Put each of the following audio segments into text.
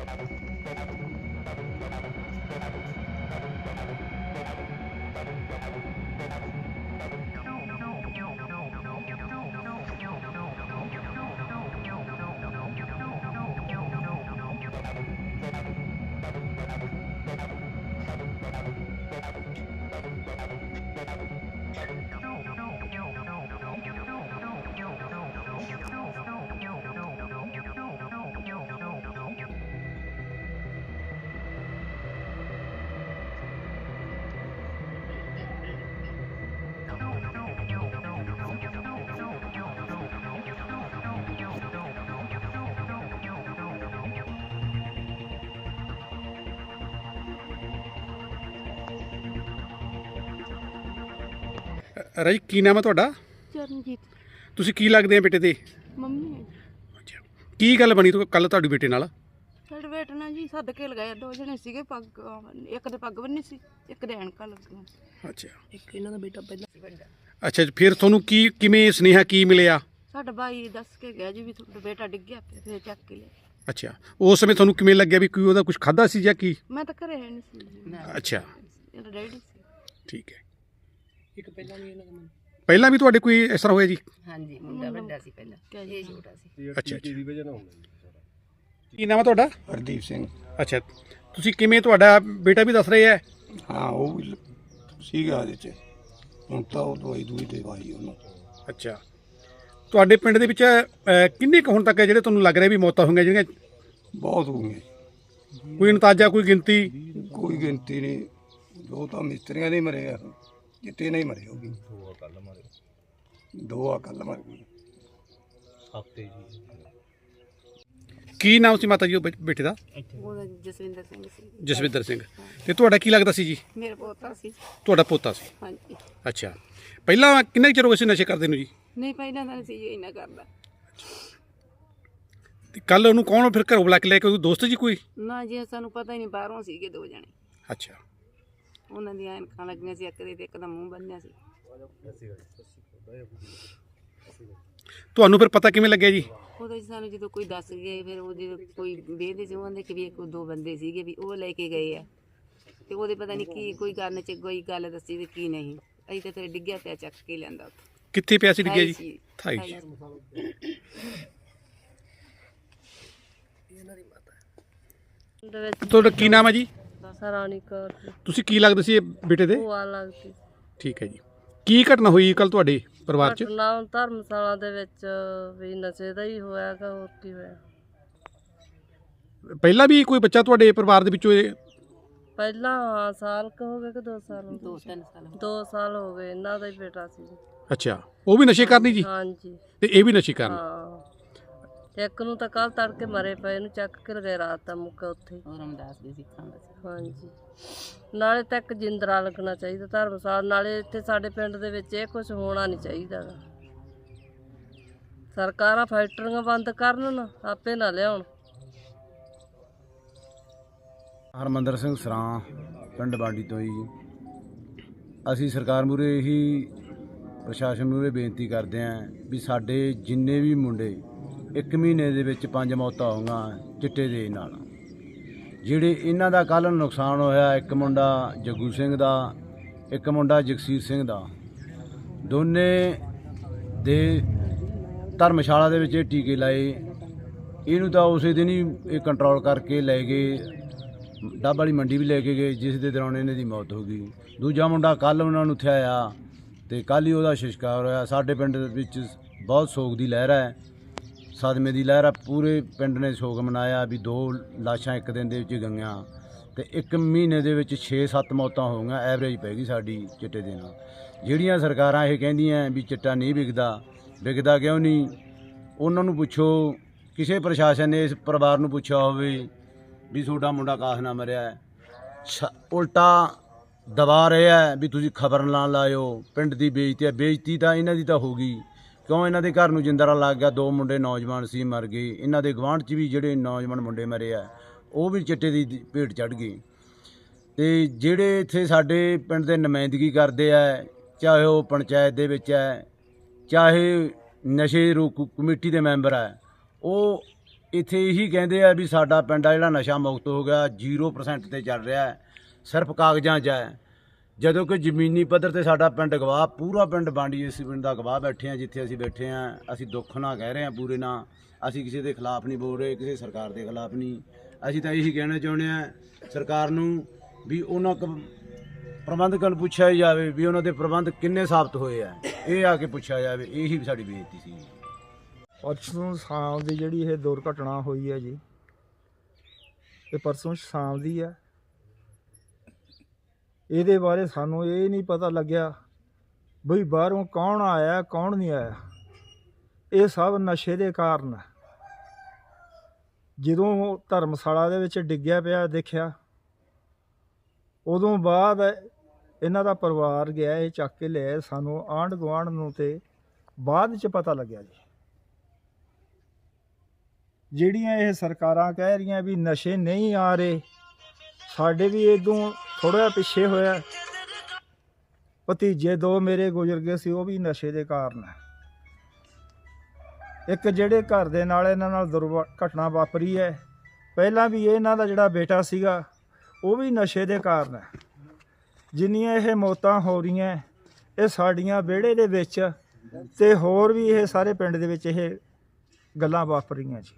Esperado, esperado, esperado, esperado, esperado. ਰਾਜੀ ਕੀ ਨਾਮ ਹੈ ਤੁਹਾਡਾ? ਚਰਨਜੀਤ। ਤੁਸੀਂ ਕੀ ਲੱਗਦੇ ਆ ਬੇਟੇ ਦੇ? ਮੰਮੀ ਹੈ। ਅੱਛਾ। ਕੀ ਗੱਲ ਬਣੀ ਤੋ ਕੱਲ ਤੁਹਾਡੇ ਬੇਟੇ ਨਾਲ? ਸਾਡੇ ਬੇਟੇ ਨਾਲ ਜੀ ਸੱਦ ਕੇ ਲਗਾਇਆ ਦੋ ਜਣੇ ਸੀਗੇ ਪੱਗ ਇੱਕ ਦੇ ਪੱਗ ਬੰਨੀ ਸੀ ਇੱਕ ਦੇ ਐਨਕਾਂ ਲੱਗੀਆਂ ਅੱਛਾ। ਇੱਕ ਇਹਨਾਂ ਦਾ ਬੇਟਾ ਪਹਿਲਾਂ ਅੱਛਾ ਜੀ, ਫਿਰ ਤੁਹਾਨੂੰ ਕੀ ਕਿਵੇਂ ਸੁਨੇਹਾ ਕੀ ਮਿਲਿਆ? ਸਾਡਾ ਬਾਈ ਦੱਸ ਕੇ ਗਿਆ ਜੀ ਵੀ ਤੁਹਾਡਾ ਬੇਟਾ ਡਿੱਗਿਆ ਪਿਆ ਫਿਰ ਚੱਕ ਕੇ ਲਿਆ ਅੱਛਾ। ਉਸ ਸਮੇਂ ਤੁਹਾਨੂੰ ਕਿਵੇਂ ਲੱਗਿਆ ਵੀ ਕੋਈ ਉਹਦਾ ਕੁਝ ਖਾਦਾ ਸੀ ਜਾਂ ਕੀ? ਮੈਂ ਤਾਂ ਘਰੇ ਹੈ ਨਹੀਂ ਸੀ। ਜੀ ਅੱਛਾ। ਇਹਦਾ ਡੈਡੀ ਸੀ। ਠੀਕ ਹੈ। ਇੱਕ ਪਹਿਲਾਂ ਵੀ ਇਹਨਾਂ ਦਾ ਪਹਿਲਾਂ ਵੀ ਤੁਹਾਡੇ ਕੋਈ ਇਸ ਤਰ੍ਹਾਂ ਹੋਇਆ ਜੀ? ਹਾਂਜੀ ਮੁੰਡਾ ਵੱਡਾ ਸੀ ਪਹਿਲਾਂ। ਇਹ ਛੋਟਾ ਸੀ। ਅੱਛਾ ਅੱਛਾ। ਕੀ ਨਾਮ ਹੈ ਤੁਹਾਡਾ? ਹਰਦੀਪ ਸਿੰਘ। ਅੱਛਾ ਤੁਸੀਂ ਕਿਵੇਂ ਤੁਹਾਡਾ ਬੇਟਾ ਵੀ ਦੱਸ ਰਿਹਾ ਹੈ ਹਾਂ ਉਹ ਵੀ ਲ- ਸੀਗਾ ਇਹਦੇ ਚ। ਹੁਣ ਤਾਂ ਉਹ ਦਵਾਈ ਦੂਈ ਦੇਵਾਈ ਉਹਨੂੰ। ਅੱਛਾ। ਤੁਹਾਡੇ ਪਿੰਡ ਦੇ ਵਿੱਚ ਅਹ, ਕਿੰਨੇ ਕੁ ਹੁਣ ਤੱਕ ਹੈ ਜਿਹੜੇ ਤੁਹਾਨੂੰ ਲੱਗ ਰਿਹਾ ਵੀ ਮੌਤਾਂ ਹੋਈਆਂ ਜਿਹੜੀਆਂ? ਬਹੁਤ ਹੋ ਗਏ ਕੋਈ ਅੰਦਾਜ਼ਾ ਕੋਈ ਗਿਣਤੀ? ਕੋਈ ਗਿਣਤੀ ਨਹੀਂ। ਦੋ ਤਾਂ ਮਿਸਤਰੀਆਂ ਦੇ ਮਰੇ ਆ। ਜਿੱਤੇ ਨਹੀਂ ਮਰੇ ਹੋਗੀ ਦੋ ਆ ਕੱਲ ਮਰ। ਗਏ। ਕੀ ਨਾਮ ਸੀ ਮਾਤਾ ਜੀ ਉਹ ਬੇ- ਬੇਟੇ ਦਾ? ਉਹਦਾ ਜਸਵਿੰਦਰ ਸਿੰਘ ਸੀ। ਜਸਵਿੰਦਰ ਸਿੰਘ। ਤੇ ਤੁਹਾਡਾ ਕੀ ਲੱਗਦਾ ਸੀ ਜੀ? ਮੇਰਾ ਪੋਤਾ ਸੀ। ਤੁਹਾਡਾ ਪੋਤਾ ਸੀ। ਹਾਂਜੀ। ਅੱਛਾ। ਪਹਿਲਾਂ ਕਿੰਨੇ ਕੁ ਚਿਰ ਹੋ ਗਿਆ ਸੀ ਨਸ਼ੇ ਕਰਦੇ ਨੂੰ ਜੀ? ਨਹੀਂ ਪਹਿਲਾਂ ਤਾਂ ਨਹੀਂ ਸੀ ਜੀ ਇੰਨਾ ਕਰਦਾ। ਕੱਲ ਉਹਨੂੰ ਕੌਣ ਫਿਰ ਘਰੋਂ ਬੁਲਾ ਕੇ ਲੈ ਕੇ ਉਹ ਦੋਸਤ ਜੀ ਕੋਈ? ਨਾ ਜੀ ਸਾਨੂੰ ਪਤਾ ਹੀ ਨਹੀਂ ਬਾਹਰੋਂ ਸੀਗੇ ਦੋ ਜਣੇ। ਅੱਛਾ। ਉਹਨਾਂ ਦੀਆਂ ਐਨਕਾਂ ਲੱਗੀਆਂ ਸੀ ਇੱਕ ਦੇ ਤੇ ਇੱਕ ਦਾ ਮੂੰਹ ਬੰਨਿਆ ਸੀ। ਤੁਹਾਨੂੰ ਫਿਰ ਪਤਾ ਕਿਵੇਂ ਲੱਗਿਆ ਜੀ? ਉਦੋਂ ਜੀ ਸਾਨੂੰ ਜਦੋਂ ਕੋਈ ਦੱਸ ਗਏ ਫਿਰ ਉਹ ਜਦੋਂ ਕੋਈ ਵੇਖਦੇ ਸੀ ਉਹਦੇ ਕਿ ਵੀ ਇੱਕ ਦੋ ਬੰਦੇ ਸੀਗੇ ਵੀ ਉਹ ਲੈ ਕੇ ਗਏ ਆ। ਤੇ ਉਹਦੇ ਪਤਾ ਨਹੀਂ ਕੀ ਕੋਈ ਕਰਨ ਚ ਕੋਈ ਗੱਲ ਦੱਸੀ ਤੇ ਕੀ ਨਹੀਂ। ਅਸੀਂ ਤਾਂ ਫਿਰ ਡਿੱਗਿਆ ਪਿਆ ਚੱਕ ਕੇ ਉੱਥੇ। ਕਿੱਥੇ ਪਿਆ ਸੀ ਡਿੱਗਿਆ ਜੀ? ਥਾਈ ਜੀ ਦੇ ਵਿੱਚ ਤੁਹਾਡਾ ਕੀ ਨਾਮ ਹੈ ਜੀ? ਸਰਾਣੀ ਕੌਰ ਦੀ ਤੁਸੀਂ ਕੀ ਲੱਗਦੇ ਸੀ ਇਹ ਬੇਟੇ ਦੇ? ਭੂਆ ਲੱਗਦੀ। ਠੀਕ ਹੈ ਜੀ। ਕੀ ਘਟਨਾ ਹੋਈ ਕੱਲ ਤੁਹਾਡੇ ਪਰਿਵਾਰ 'ਚ? ਘਟਨਾ ਹੁਣ ਧਰਮਸ਼ਾਲਾ ਦੇ ਵਿੱਚ ਵੀ ਨਸ਼ੇ ਦਾ ਹੀ ਹੋਇਆਗਾ ਹੋਰ ਕੀ ਹੋਇਆ। ਪਹਿਲਾਂ ਵੀ ਕੋਈ ਬੱਚਾ ਤੁਹਾਡੇ ਪਰਿਵਾਰ ਦੇ ਵਿੱਚੋਂ ਇਹ ਪਹਿਲਾਂ ਹਾਂ, ਸਾਲ ਕੁ ਹੋ ਗਏ ਕਿ 2 ਸਾਲ ਹੋ ਦੋ ਗਏ ਤਿੰਨ ਸਾਲ 2 ਸਾਲ ਹੋ ਗਏ ਇਹਨਾਂ ਦਾ ਹੀ ਬੇਟਾ ਸੀ। ਅੱਛਾ ਉਹ ਵੀ ਨਸ਼ੇ ਕਰਨੀ ਜੀ? ਹਾਂਜੀ। ਤੇ ਇਹ ਵੀ ਨਸ਼ੇ ਕਰਨ? ਹਾਂ। ਇੱਕ ਨੂੰ ਤਾਂ ਕੱਲ ਤੜਕੇ ਮਰੇ ਪਏ ਨੂੰ ਚੱਕ ਕੇ ਲਗਾਇਆ ਰਾਤ ਦਾ ਮੁੱਕਾ ਉੱਥੇ। ਉਹ ਰਮਦਾਸ ਦੇ ਸਿੱਖਾਂ ਦਾ ਸੀ ਹਾਂਜੀ ਨਾਲੇ ਤਾਂ ਇੱਕ ਜਿੰਦਰਾ ਲੱਗਣਾ ਚਾਹੀਦਾ ਧਰਮਸਾਲ ਨਾਲੇ ਇੱਥੇ ਸਾਡੇ ਪਿੰਡ ਦੇ ਵਿੱਚ ਇਹ ਕੁਝ ਹੋਣਾ ਨਹੀਂ ਚਾਹੀਦਾ ਗਾ। ਸਰਕਾਰਾਂ ਫੈਕਟਰੀਆਂ ਬੰਦ ਕਰਨ ਨਾ ਆਪੇ ਨਾ ਲਿਆਉਣ ਹਰਮੰਦਰ ਸਿੰਘ ਸਰਾਂ ਪਿੰਡ ਬਾਡੀ ਤੋਂ ਜੀ ਅਸੀਂ ਸਰਕਾਰ ਮੂਰੇ ਇਹੀ ਪ੍ਰਸ਼ਾਸਨ ਮੂਰੇ ਬੇਨਤੀ ਕਰਦੇ ਆਂ ਵੀ ਸਾਡੇ ਜਿੰਨੇ ਵੀ ਮੁੰਡੇ ਇੱਕ ਮਹੀਨੇ ਦੇ ਵਿੱਚ ਪੰਜ ਮੌਤਾਂ ਹੋਈਆਂ ਚਿੱਟੇ ਦੇ ਨਾਲ। ਜਿਹੜੇ ਇਹਨਾਂ ਦਾ ਕੱਲ ਨੁਕਸਾਨ ਹੋਇਆ, ਇੱਕ ਮੁੰਡਾ ਜੱਗੂ ਸਿੰਘ ਦਾ, ਇੱਕ ਮੁੰਡਾ ਜਗਸੀਰ ਸਿੰਘ ਦਾ। ਦੋਨੇ ਦੇ ਧਰਮਸ਼ਾਲਾ ਦੇ ਵਿੱਚ ਇਹ ਟੀਕੇ ਲਾਏ। ਇਹਨੂੰ ਤਾਂ ਉਸੇ ਦਿਨ ਹੀ ਇਹ ਕੰਟਰੋਲ ਕਰਕੇ ਲੈ ਗਏ। ਡੱਬ ਵਾਲੀ ਮੰਡੀ ਵੀ ਲੈ ਕੇ ਗਏ, ਜਿਸ ਦੇ ਦੌਰਾਨ ਇਹਨਾਂ ਦੀ ਮੌਤ ਹੋ ਗਈ। ਦੂਜਾ ਮੁੰਡਾ ਕੱਲ ਉਹਨਾਂ ਨੂੰ ਉੱਥੇ ਆਇਆ ਤੇ ਕੱਲ ਹੀ ਉਹਦਾ ਸ਼ਿਸ਼ਕਾਰ ਹੋਇਆ। ਸਾਡੇ ਪਿੰਡ ਵਿੱਚ ਬਹੁਤ ਸੋਗ ਦੀ ਲਹਿਰ ਹੈ। ਸਦਮੇ ਦੀ ਲਹਿਰ ਆ, ਪੂਰੇ ਪਿੰਡ ਨੇ ਸੋਗ ਮਨਾਇਆ ਵੀ ਦੋ ਲਾਸ਼ਾਂ ਇੱਕ ਦਿਨ ਦੇ ਵਿੱਚ ਗਈਆਂ। ਤੇ ਇੱਕ ਮਹੀਨੇ ਦੇ ਵਿੱਚ 6-7 ਮੌਤਾਂ ਹੋ ਗਈਆਂ, ਐਵਰੇਜ ਪੈ ਗਈ ਸਾਡੀ ਚਿੱਟੇ ਦੇ ਨਾਲ। ਜਿਹੜੀਆਂ ਸਰਕਾਰਾਂ ਇਹ ਕਹਿੰਦੀਆਂ ਵੀ ਚਿੱਟਾ ਨਹੀਂ ਵਿਕਦਾ ਵਿਕਦਾ ਕਿਉਂ ਨਹੀਂ? ਉਹਨਾਂ ਨੂੰ ਪੁੱਛੋ, ਕਿਸੇ ਪ੍ਰਸ਼ਾਸਨ ਨੇ ਇਸ ਪਰਿਵਾਰ ਨੂੰ ਪੁੱਛਿਆ ਹੋਵੇ ਵੀ ਤੁਹਾਡਾ ਮੁੰਡਾ ਕਾਸ ਨਾ ਮਰਿਆ ਛ- ਉਲਟਾ ਦਬਾ ਰਿਹਾ ਵੀ ਤੁਸੀਂ ਖਬਰ ਨਾ ਲਾਇਓ, ਪਿੰਡ ਦੀ ਬੇਇੱਜ਼ਤੀ ਹੈ। ਬੇਇੱਜ਼ਤੀ ਤਾਂ ਇਹਨਾਂ ਦੀ ਤਾਂ ਹੋ ਗਈ। ਕਿਉਂ ਇਹਨਾਂ ਦੇ ਘਰ ਨੂੰ ਜਿੰਦਰਾ ਲੱਗ ਗਿਆ? ਦੋ ਮੁੰਡੇ ਨੌਜਵਾਨ ਸੀ, ਮਰ ਗਏ। ਇਹਨਾਂ ਦੇ ਗਵਾਂਢ 'ਚ ਵੀ ਜਿਹੜੇ ਨੌਜਵਾਨ ਮੁੰਡੇ ਮਰੇ ਆ, ਉਹ ਵੀ ਚਿੱਟੇ ਦੀ ਭੇਟ ਚੜ ਗਏ। ਤੇ ਜਿਹੜੇ ਇੱਥੇ ਸਾਡੇ ਪਿੰਡ ਦੇ ਨੁਮਾਇੰਦਗੀ ਕਰਦੇ ਆ, ਚਾਹੇ ਉਹ ਪੰਚਾਇਤ ਦੇ ਵਿੱਚ ਹੈ ਚਾਹੇ ਨਸ਼ੇ ਰੋਕੂ, ਕਮੇਟੀ ਦੇ ਮੈਂਬਰ ਹੈ ਉਹ ਇੱਥੇ ਇਹੀ ਕਹਿੰਦੇ ਆ ਵੀ ਸਾਡਾ ਪਿੰਡ ਆ ਜਿਹੜਾ ਨਸ਼ਾ ਮੁਕਤ ਹੋ ਗਿਆ 0% ਤੇ ਚੱਲ ਰਿਹਾ ਹੈ ਸਿਰਫ ਕਾਗਜ਼ਾਂ 'ਚ ਹੈ ਜਦੋਂ ਕਿ ਜ਼ਮੀਨੀ ਪੱਧਰ ਤੇ ਸਾਡਾ ਪਿੰਡ ਗਵਾਹ, ਪੂਰਾ ਪਿੰਡ ਬਾਂਡੀ ਇਸ ਪਿੰਡ ਦਾ ਗਵਾਹ ਬੈਠੇ ਆ, ਜਿੱਥੇ ਅਸੀਂ ਬੈਠੇ ਆ, ਅਸੀਂ ਦੁੱਖ ਨਾਲ ਕਹਿ ਰਹੇ ਆ ਪੂਰੇ ਨਾਲ ਅਸੀਂ ਕਿਸੇ ਦੇ ਖਿਲਾਫ ਨਹੀਂ ਬੋਲ ਰਹੇ, ਕਿਸੇ ਸਰਕਾਰ ਦੇ ਖਿਲਾਫ ਨਹੀਂ। ਅਸੀਂ ਤਾਂ ਇਹੀ ਕਹਿਣਾ ਚਾਹੁੰਦੇ ਆ, ਸਰਕਾਰ ਨੂੰ ਵੀ ਉਹਨਾਂ ਕ ਪ੍ਰਬੰਧਕਾਂ ਨੂੰ ਪੁੱਛਿਆ ਜਾਵੇ ਵੀ ਉਹਨਾਂ ਦੇ ਪ੍ਰਬੰਧ ਕਿੰਨੇ ਸਾਬਤ ਹੋਏ ਆ। ਇਹ ਆ ਕੇ ਪੁੱਛਿਆ ਜਾਵੇ, ਇਹੀ ਸਾਡੀ ਬੇਨਤੀ ਸੀ। ਪਰਸੋਂ ਸ਼ਾਮ ਦੀ ਜਿਹੜੀ ਇਹ ਦੁਰਘਟਨਾ ਹੋਈ ਹੈ ਜੀ, ਇਹ ਪਰਸੋਂ ਸ਼ਾਮ ਦੀ ਹੈ ਇਹਦੇ ਬਾਰੇ ਸਾਨੂੰ ਇਹ ਨਹੀਂ ਪਤਾ ਲੱਗਿਆ ਬਈ ਬਾਹਰੋਂ ਕੌਣ ਆਇਆ, ਕੌਣ ਨਹੀਂ ਆਇਆ। ਇਹ ਸਭ ਨਸ਼ੇ ਦੇ ਕਾਰਨ ਹੈ। ਜਦੋਂ ਧਰਮਸ਼ਾਲਾ ਦੇ ਵਿੱਚ ਡਿੱਗਿਆ ਪਿਆ ਦੇਖਿਆ, ਉਦੋਂ ਬਾਅਦ ਇਹਨਾਂ ਦਾ ਪਰਿਵਾਰ ਗਿਆ, ਇਹ ਚੱਕ ਕੇ ਲਿਆ ਸਾਨੂੰ ਆਂਢ ਗੁਆਂਢ ਨੂੰ ਤੇ ਬਾਅਦ ਚ ਪਤਾ ਲੱਗਿਆ ਜੀ। ਜਿਹੜੀਆਂ ਇਹ ਸਰਕਾਰਾਂ ਕਹਿ ਰਹੀਆਂ ਵੀ ਨਸ਼ੇ ਨਹੀਂ ਆ ਰਹੇ ਸਾਡੇ ਵੀ ਇਦੋਂ ਥੋੜਾ ਪਿੱਛੇ ਹੋਇਆ। ਭਤੀਜੇ ਦੋ ਮੇਰੇ ਗੁਜ਼ਰ ਗਏ ਸੀ, ਉਹ ਵੀ ਨਸ਼ੇ ਦੇ ਕਾਰਨ ਹੈ। ਇੱਕ ਜਿਹੜੇ ਘਰ ਦੇ ਨਾਲ ਇਹਨਾਂ ਨਾਲ ਦੁਰਘਟਨਾ ਵਾਪਰੀ ਹੈ। ਪਹਿਲਾਂ ਵੀ ਇਹਨਾਂ ਦਾ ਜਿਹੜਾ ਬੇਟਾ ਸੀਗਾ, ਉਹ ਵੀ ਨਸ਼ੇ ਦੇ ਕਾਰਨ ਹੈ। ਜਿੰਨੀਆਂ ਇਹ ਮੌਤਾਂ ਹੋ ਰਹੀਆਂ, ਇਹ ਸਾਡੀਆਂ ਵਿਹੜੇ ਦੇ ਵਿੱਚ ਤੇ ਹੋਰ ਵੀ ਇਹ ਸਾਰੇ ਪਿੰਡ ਦੇ ਵਿੱਚ ਇਹ ਗੱਲਾਂ ਵਾਪਰੀਆਂ ਜੀ।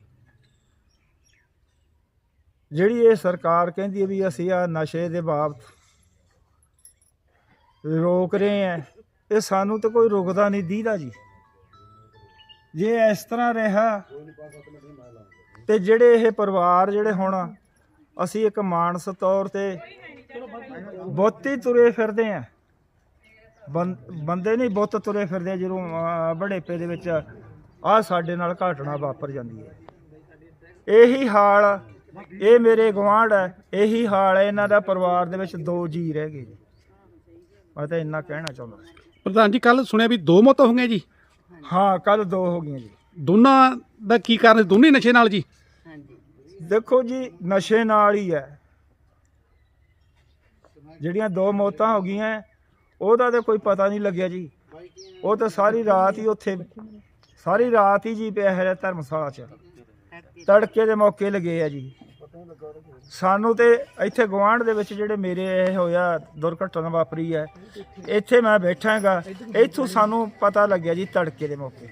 ਜਿਹੜੀ ਇਹ ਸਰਕਾਰ ਕਹਿੰਦੀ ਹੈ ਵੀ ਅਸੀਂ ਆ ਨਸ਼ੇ ਦੇ ਬਾਪ ਰੋਕ ਰਹੇ ਆ ਇਹ ਸਾਨੂੰ ਤਾਂ ਕੋਈ ਰੁਕਦਾ ਨਹੀਂ ਦੀਦਾ ਜੀ। ਜੇ ਇਸ ਤਰ੍ਹਾਂ ਰਿਹਾ ਤੇ ਜਿਹੜੇ ਇਹ ਪਰਿਵਾਰ ਜਿਹੜੇ ਹੁਣ ਅਸੀਂ ਇੱਕ ਮਾਨਸ ਤੌਰ ਤੇ ਬਹੁਤੀ ਤੁਰੇ ਫਿਰਦੇ ਆ ਬੰ- ਬੰਦੇ ਨਹੀਂ ਬਹੁਤ ਤੁਰੇ ਫਿਰਦੇ ਜਦੋਂ ਅਹ, ਬੜੇਪੇ ਦੇ ਵਿੱਚ ਆ ਸਾਡੇ ਨਾਲ ਘਟਨਾ ਵਾਪਰ ਜਾਂਦੀ ਹੈ। ਇਹੀ ਹਾਲ ਇਹ ਮੇਰੇ ਗਵਾਂਢ ਹੈ ਇਹੀ ਹਾਲ ਹੈ ਇਹਨਾਂ ਦਾ ਪਰਿਵਾਰ ਦੇ ਵਿੱਚ ਦੋ ਜੀ ਰਹਿ ਗਏ ਜੀ। ਮੈਂ ਤਾਂ ਇੰਨਾ ਕਹਿਣਾ ਚਾਹੁੰਦਾ ਸੀ। ਪ੍ਰਧਾਨ ਜੀ ਕੱਲ ਸੁਣਿਆ ਵੀ ਦੋ ਮੌਤਾਂ ਹੋਈਆਂ ਜੀ? ਹਾਂ ਕੱਲ ਦੋ ਹੋ ਗਈਆਂ ਜੀ। ਦੋਨਾਂ ਦਾ ਕੀ ਕਾਰਨ ਦੋਨੇ ਨਸ਼ੇ ਨਾਲ ਜੀ? ਹਾਂਜੀ। ਦੇਖੋ ਜੀ ਨਸ਼ੇ ਨਾਲ ਹੀ ਹੈ। ਜਿਹੜੀਆਂ ਦੋ ਮੌਤਾਂ ਹੋ ਗਈਆਂ ਉਹਦਾ ਤੇ ਕੋਈ ਪਤਾ ਨਹੀਂ ਲੱਗਿਆ ਜੀ। ਉਹ ਤਾਂ ਸਾਰੀ ਰਾਤ ਹੀ ਉੱਥੇ ਸਾਰੀ ਰਾਤ ਹੀ ਜੀ ਪਿਆ ਹੈ ਧਰਮਸ਼ਾਲਾ 'ਚ। ਤੜਕੇ ਦੇ ਮੌਕੇ ਲੱਗੇ ਆ ਜੀ। ਸਾਨੂੰ ਤੇ ਇੱਥੇ ਗਵਾਂਢ ਦੇ ਵਿੱਚ ਜਿਹੜੇ ਮੇਰੇ ਇਹ ਹੋਇਆ ਦੁਰਘਟਨਾ ਵਾਪਰੀ ਹੈ, ਇੱਥੇ ਮੈਂ ਬੈਠਾ ਹੈਗਾ ਇੱਥੋਂ ਸਾਨੂੰ ਪਤਾ ਲੱਗਿਆ ਜੀ ਤੜਕੇ ਦੇ ਮੌਕੇ।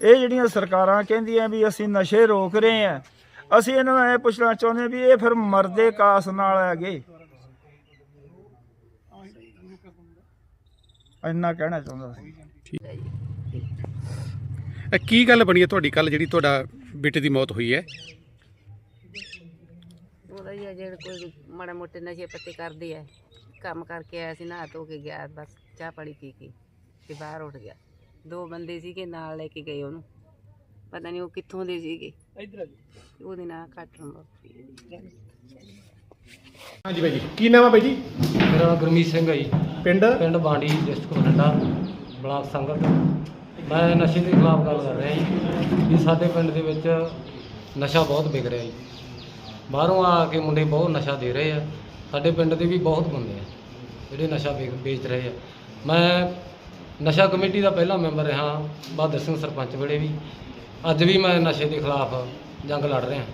ਇਹ ਜਿਹੜੀਆਂ ਸਰਕਾਰਾਂ ਕਹਿੰਦੀਆਂ ਵੀ ਅਸੀਂ ਨਸ਼ੇ ਰੋਕ ਰਹੇ ਆ ਅਸੀਂ ਇਹਨਾਂ ਨੂੰ ਇਹ ਪੁੱਛਣਾ ਚਾਹੁੰਦੇ ਹਾਂ ਵੀ ਇਹ ਫਿਰ ਮਰਦੇ ਕਾਸ ਨਾਲ ਹੈਗੇ। ਇੰਨਾ ਕਹਿਣਾ ਚਾਹੁੰਦਾ ਸੀ। ਇਹ ਕੀ ਗੱਲ ਬਣੀ ਹੈ ਤੁਹਾਡੀ? ਕੱਲ ਜਿਹੜੀ ਤੁਹਾਡਾ ਬੇਟੇ ਦੀ ਮੌਤ ਹੋਈ ਹੈ। ਉਹਦਾ ਹੀ ਆ ਜਿਹੜੇ ਕੋਈ ਮਾੜਾ ਮੋਟੇ ਨਸ਼ੇ ਪੱਤੇ ਕਰਦੇ ਆ ਕੰਮ ਕਰਕੇ ਆਇਆ ਸੀ ਨਹਾ ਧੋ ਕੇ ਗਿਆ ਬਸ ਚਾਹ ਪਾਣੀ ਪੀ ਕੇ ਤੇ ਬਾਹਰ ਉੱਠ ਗਿਆ। ਦੋ ਬੰਦੇ ਸੀਗੇ ਨਾਲ ਲੈ ਕੇ ਗਏ ਉਹਨੂੰ। ਪਤਾ ਨਹੀਂ ਉਹ ਕਿੱਥੋਂ ਦੇ ਸੀਗੇ। ਉਹਦੇ ਨਾਲ ਘੱਟ ਨੰਬਰ ਹਾਂਜੀ ਬਾਈ ਜੀ ਕੀ ਨਾਮ ਹੈ ਬਾਈ ਜੀ? ਮੇਰਾ ਨਾਮ ਗੁਰਮੀਤ ਸਿੰਘ ਹੈ ਜੀ। ਪਿੰਡ? ਪਿੰਡ ਬਾਂਡੀ ਡਿਸਟ੍ਰਿਕਟ ਬਠਿੰਡਾ ਬਲਾਕ ਸੰਗਤ ਮੈਂ ਨਸ਼ੇ ਦੇ ਖਿਲਾਫ ਗੱਲ ਕਰ ਰਿਹਾ ਜੀ। ਵੀ ਸਾਡੇ ਪਿੰਡ ਦੇ ਵਿੱਚ ਨਸ਼ਾ ਬਹੁਤ ਵਿਕ ਰਿਹਾ ਜੀ। ਬਾਹਰੋਂ ਆ ਕੇ ਮੁੰਡੇ ਬਹੁਤ ਨਸ਼ਾ ਦੇ ਰਹੇ ਆ। ਸਾਡੇ ਪਿੰਡ ਦੇ ਵੀ ਬਹੁਤ ਬੰਦੇ ਆ, ਜਿਹੜੇ ਨਸ਼ਾ ਵੇਚ ਵੇਚ ਰਹੇ ਆ। ਮੈਂ ਨਸ਼ਾ ਕਮੇਟੀ ਦਾ ਪਹਿਲਾ ਮੈਂਬਰ ਰਿਹਾ, ਬਹਾਦਰ ਸਿੰਘ ਸਰਪੰਚ ਵੇਲੇ ਵੀ। ਅੱਜ ਵੀ ਮੈਂ ਨਸ਼ੇ ਦੇ ਖਿਲਾਫ ਜੰਗ ਲੜ ਰਿਹਾ।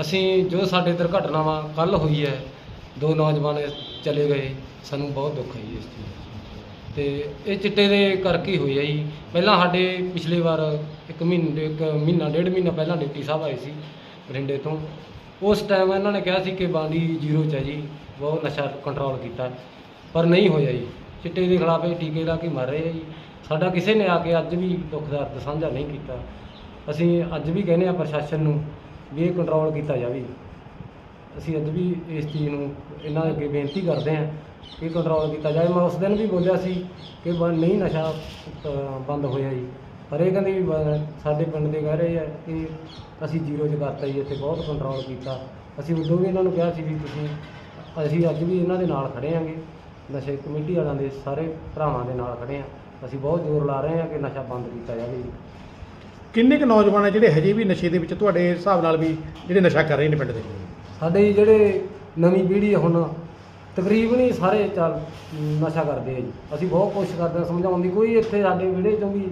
ਅਸੀਂ ਜੋ ਸਾਡੇ ਦੁਰਘਟਨਾਵਾਂ ਕੱਲ ਹੋਈ ਹੈ, ਦੋ ਨੌਜਵਾਨ ਚਲੇ ਗਏ। ਸਾਨੂੰ ਬਹੁਤ ਦੁੱਖ ਹੈ ਜੀ ਇਸ ਚੀਜ਼ ਦਾ। ਤੇ ਇਹ ਚਿੱਟੇ ਦੇ ਕਰਕੇ ਹੀ ਹੋਈ ਹੈ ਜੀ। ਪਹਿਲਾਂ ਸਾਡੇ ਪਿਛਲੇ ਵਾਰ ਇੱਕ ਮਹੀਨੇ ਇੱਕ ਮਹੀਨਾ, ਡੇਢ ਮਹੀਨਾ ਪਹਿਲਾਂ ਡਿਪਟੀ ਸਾਹਿਬ ਆਏ ਸੀ ਬਠਿੰਡੇ ਤੋਂ। ਉਸ ਟਾਈਮ ਇਹਨਾਂ ਨੇ ਕਿਹਾ ਸੀ ਕਿ ਬਾਂਡੀ ਜ਼ੀਰੋ 'ਚ ਹੈ ਜੀ, ਬਹੁਤ ਨਸ਼ਾ ਕੰਟਰੋਲ ਕੀਤਾ। ਪਰ ਨਹੀਂ ਹੋਇਆ ਜੀ। ਚਿੱਟੇ ਦੇ ਖਿਲਾਫ ਇਹ ਟੀਕੇ ਲਾ ਕੇ ਮਰ ਰਹੇ ਆ ਜੀ। ਸਾਡਾ ਕਿਸੇ ਨੇ ਆ ਕੇ ਅੱਜ ਵੀ ਦੁੱਖ ਦਾ ਅਰਥ ਸਾਂਝਾ ਨਹੀਂ ਕੀਤਾ। ਅਸੀਂ ਅੱਜ ਵੀ ਕਹਿੰਦੇ ਆ ਪ੍ਰਸ਼ਾਸਨ ਨੂੰ ਵੀ ਇਹ ਕੰਟਰੋਲ ਕੀਤਾ ਜਾਵੇ। ਅਸੀਂ ਅੱਜ ਵੀ ਇਸ ਚੀਜ਼ ਨੂੰ ਇਹਨਾਂ ਅੱਗੇ ਬੇਨਤੀ ਕਰਦੇ ਹਾਂ ਕਿ ਕੰਟਰੋਲ ਕੀਤਾ ਜਾਵੇ। ਮੈਂ ਉਸ ਦਿਨ ਵੀ ਬੋਲਿਆ ਸੀ ਕਿ ਬ- ਨਹੀਂ ਨਸ਼ਾ ਅ, ਬੰਦ ਹੋਇਆ ਜੀ। ਪਰ ਇਹ ਕਹਿੰਦੇ ਵੀ ਬ- ਸਾਡੇ ਪਿੰਡ ਦੇ ਕਹਿ ਰਹੇ ਆ ਕਿ ਅਸੀਂ ਜ਼ੀਰੋ 'ਚ ਕਰਤਾ ਜੀ ਇੱਥੇ ਬਹੁਤ ਕੰਟਰੋਲ ਕੀਤਾ। ਅਸੀਂ ਉਦੋਂ ਵੀ ਇਹਨਾਂ ਨੂੰ ਕਿਹਾ ਸੀ ਵੀ ਤੁਸੀਂ ਅਸੀਂ ਅੱਜ ਵੀ ਇਹਨਾਂ ਦੇ ਨਾਲ ਖੜੇ ਆਂਗੇ ਨਸ਼ੇ ਕਮੇਟੀ ਵਾਲਿਆਂ ਦੇ ਸਾਰੇ ਭਰਾਵਾਂ ਦੇ ਨਾਲ ਖੜੇ ਆ ਅਸੀਂ ਬਹੁਤ ਜ਼ੋਰ ਲਾ ਰਹੇ ਹਾਂ ਕਿ ਨਸ਼ਾ ਬੰਦ ਕੀਤਾ ਜਾਵੇ ਜੀ। ਕਿੰਨੇ ਕੁ ਨੌਜਵਾਨ ਹੈ ਜਿਹੜੇ ਹਜੇ ਵੀ ਨਸ਼ੇ ਦੇ ਵਿੱਚ? ਤੁਹਾਡੇ ਹਿਸਾਬ ਨਾਲ ਵੀ ਜਿਹੜੇ ਨਸ਼ਾ ਕਰ ਰਹੇ ਨੇ ਪਿੰਡ ਦੇ? ਸਾਡੇ ਜਿਹੜੇ ਨਵੀਂ ਪੀੜ੍ਹੀ ਹੈ ਹੁਣ ਤਕਰੀਬਨ ਹੀ ਸਾਰੇ ਚੱਲ ਨਸ਼ਾ ਕਰਦੇ ਆ ਜੀ। ਅਸੀਂ ਬਹੁਤ ਕੋਸ਼ਿਸ਼ ਕਰਦੇ ਹਾਂ ਸਮਝਾਉਣ ਦੀ ਕੋਈ ਇੱਥੇ ਸਾਡੇ ਵਿਹੜੇ ਚੋਂ ਵੀ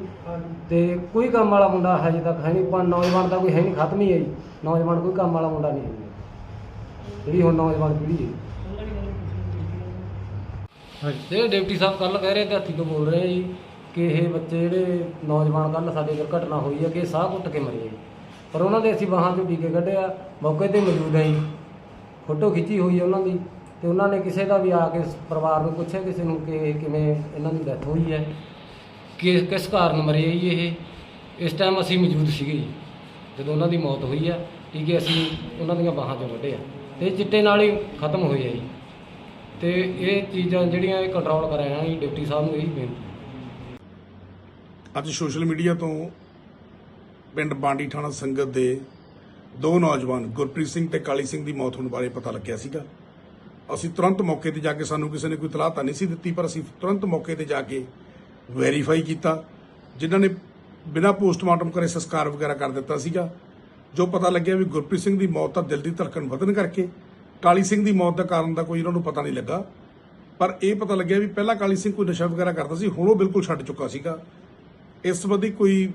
ਤੇ ਕੋਈ ਕੰਮ ਵਾਲਾ ਮੁੰਡਾ ਹਜੇ ਤੱਕ ਹੈ ਨਹੀਂ ਪਰ ਨੌਜਵਾਨ ਦਾ ਕੋਈ ਹੈ ਨਹੀਂ ਖਤਮ ਹੀ ਹੈ ਜੀ। ਨੌਜਵਾਨ ਕੋਈ ਕੰਮ ਵਾਲਾ ਮੁੰਡਾ ਨਹੀਂ ਹੈ। ਜੀ। ਜਿਹੜੀ ਹੁਣ ਨੌਜਵਾਨ ਪੀੜ੍ਹੀ ਹੈ। ਜਿਹੜੇ ਡਿਪਟੀ ਸਾਹਿਬ ਕੱਲ ਕਹਿ ਰਹੇ ਤੇ ਹੱਥੀ ਤੋਂ ਬੋਲ ਰਹੇ ਆ ਜੀ ਕਿ ਇਹ ਬੱਚੇ ਜਿਹੜੇ ਨੌਜਵਾਨ ਕੱਲ ਸਾਡੇ ਦੁਰਘਟਨਾ ਹੋਈ ਹੈ ਕਿ ਇਹ ਸਾਹ ਘੁੱਟ ਕੇ ਮਰੇ ਆ ਜੀ। ਪਰ ਉਹਨਾਂ ਦੇ ਅਸੀਂ ਬਾਹਾਂ ਚੋਂ ਟੀਕੇ ਕੱਢਿਆ ਮੌਕੇ ਤੇ ਮੌਜੂਦ ਹੈ ਜੀ। ਫੋਟੋ ਖਿੱਚੀ ਹੋਈ ਹੈ ਉਹਨਾਂ ਦੀ ਤੇ ਉਹਨਾਂ ਨੇ ਕਿਸੇ ਦਾ ਵੀ ਆ ਕੇ ਪਰਿਵਾਰ ਨੂੰ ਪੁੱਛਿਆ ਕਿਸੇ ਨੂੰ ਕਿ ਕਿਵੇਂ ਇਹਨਾਂ ਦੀ ਡੈਥ ਹੋਈ ਹੈ, ਕਿ ਕਿਸ ਕਾਰਨ ਮਰੇ ਆ ਜੀ ਇਹ? ਇਸ ਟਾਈਮ ਅਸੀਂ ਮੌਜੂਦ ਸੀਗੇ ਜੀ, ਜਦੋਂ ਉਹਨਾਂ ਦੀ ਮੌਤ ਹੋਈ ਹੈ ਟੀਕੇ ਅਸੀਂ ਉਹਨਾਂ ਦੀਆਂ ਬਾਹਾਂ ਚੋਂ ਕੱਢੇ ਆ ਤੇ ਇਹ ਚਿੱਟੇ ਨਾਲ ਹੀ ਖਤਮ ਹੋਏ ਆ ਜੀ। ਤੇ ਇਹ ਚੀਜ਼ਾਂ ਜਿਹੜੀਆਂ ਇਹ ਕੰਟਰੋਲ ਕਰਾਇਆ ਜੀ ਡਿਪਟੀ ਸਾਹਿਬ ਨੂੰ ਇਹੀ ਬੇਨਤੀ ਅੱਜ ਸੋਸ਼ਲ ਮੀਡੀਆ ਤੋਂ ਪਿੰਡ ਬਾਂਡੀ ਥਾਣਾ ਸੰਗਤ ਦੇ ਦੋ ਨੌਜਵਾਨ, ਗੁਰਪ੍ਰੀਤ ਸਿੰਘ ਤੇ ਕਾਲੀ ਸਿੰਘ ਦੀ ਮੌਤ ਹੋਣ ਬਾਰੇ ਪਤਾ ਲੱਗਿਆ ਸੀਗਾ। ਅਸੀਂ ਤੁਰੰਤ ਮੌਕੇ ਤੇ ਜਾ ਕੇ ਸਾਨੂੰ ਕਿਸੇ ਨੇ ਕੋਈ ਤਲਾਹ ਤਾਂ ਨਹੀਂ ਸੀ ਦਿੱਤੀ, ਪਰ ਅਸੀਂ ਤੁਰੰਤ ਮੌਕੇ ਤੇ ਜਾ ਕੇ ਵੈਰੀਫਾਈ ਕੀਤਾ, ਜਿਨ੍ਹਾਂ ਨੇ ਬਿਨਾਂ ਪੋਸਟਮਾਰਟਮ ਕਰੇ ਸੰਸਕਾਰ ਵਗੈਰਾ ਕਰ ਦਿੱਤਾ ਸੀਗਾ। ਜੋ ਪਤਾ ਲੱਗਿਆ ਵੀ ਗੁਰਪ੍ਰੀਤ ਸਿੰਘ ਦੀ ਮੌਤ ਤਾਂ ਦਿਲ ਦੀ ਧੜਕਣ ਵਧਣ ਕਰਕੇ, ਕਾਲੀ ਸਿੰਘ ਦੀ ਮੌਤ ਦਾ ਕਾਰਨ ਦਾ ਕੋਈ ਇਹਨਾਂ ਨੂੰ ਪਤਾ ਨਹੀਂ ਲੱਗਾ। ਪਰ ਇਹ ਪਤਾ ਲੱਗਿਆ ਵੀ ਪਹਿਲਾਂ ਕਾਲੀ ਸਿੰਘ ਕੋਈ ਨਸ਼ਾ ਵਗੈਰਾ ਕਰਦਾ ਸੀ, ਹੁਣ ਉਹ ਬਿਲਕੁਲ ਛੱਡ ਚੁੱਕਾ ਸੀਗਾ। ਇਸ ਸੰਬੰਧੀ ਕੋਈ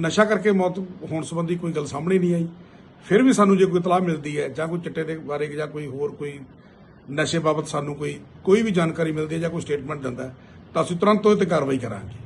ਨਸ਼ਾ ਕਰਕੇ ਮੌਤ ਹੋਣ ਸੰਬੰਧੀ ਕੋਈ ਗੱਲ ਸਾਹਮਣੇ ਨਹੀਂ ਆਈ। ਫਿਰ ਵੀ ਸਾਨੂੰ ਜੇ ਕੋਈ ਤਲਾਹ ਮਿਲਦੀ ਹੈ ਜਾਂ ਕੋਈ ਚਿੱਟੇ ਦੇ ਬਾਰੇ ਜਾਂ ਕੋਈ ਹੋਰ ਕੋਈ ਨਸ਼ੇ ਬਾਬਤ ਸਾਨੂੰ ਕੋਈ ਕੋਈ ਵੀ ਜਾਣਕਾਰੀ ਮਿਲਦੀ ਹੈ ਜਾਂ ਕੋਈ ਸਟੇਟਮੈਂਟ ਦਿੰਦਾ ਤਾਂ ਅਸੀਂ ਤੁਰੰਤ ਉਹ ਤੇ ਕਾਰਵਾਈ ਕਰਾਂਗੇ।